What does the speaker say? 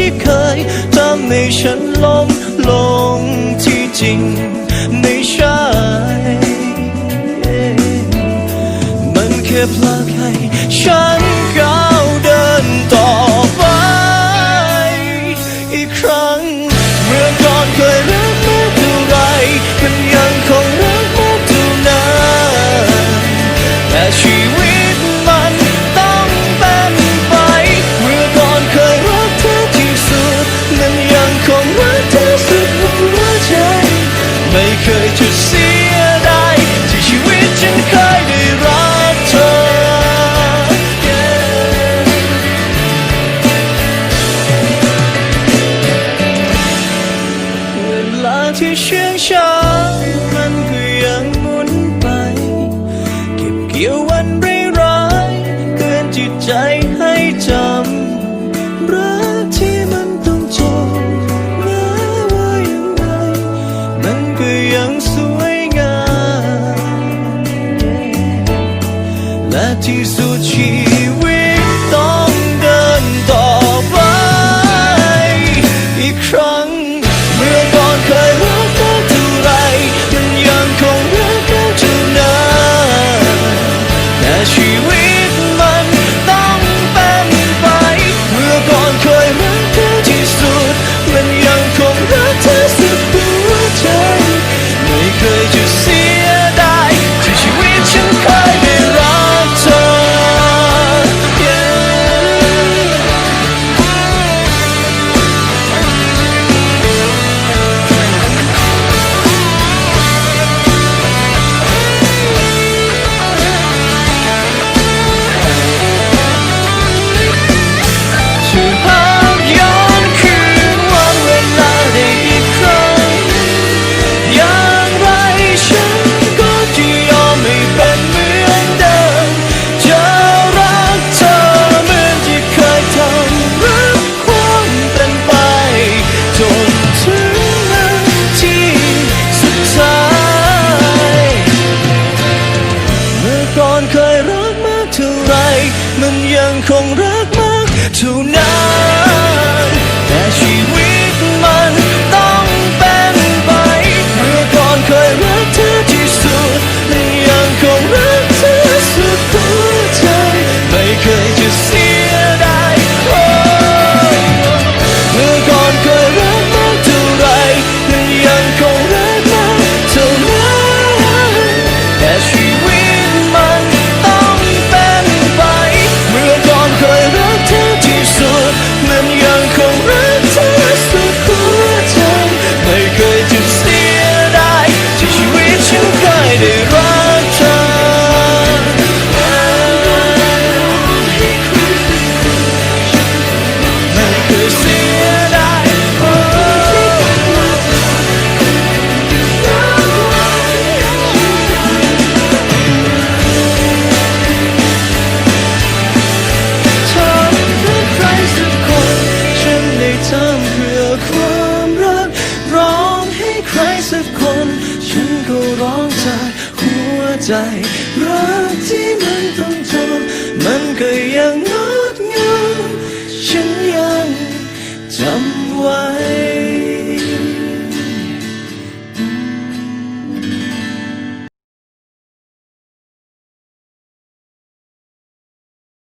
ที่เคยทำให้ฉันลงลงที่จริงไม่ใช่ มันแค่พลาดให้ฉันกลับ ค่เชื่องช้ามันก็ยังหมุนไป เก็บเกี่ยววันร้ายเตือนจิตใจให้จำรักที่มันต้องจบแม้วอย่างไรมันก็ยังสวยงามและที่สุดชี You. มันยังคงรักมากเท่านั้นแต่ชีวิตมันต้องเป็นไปเมื่อก่อนเคยรัก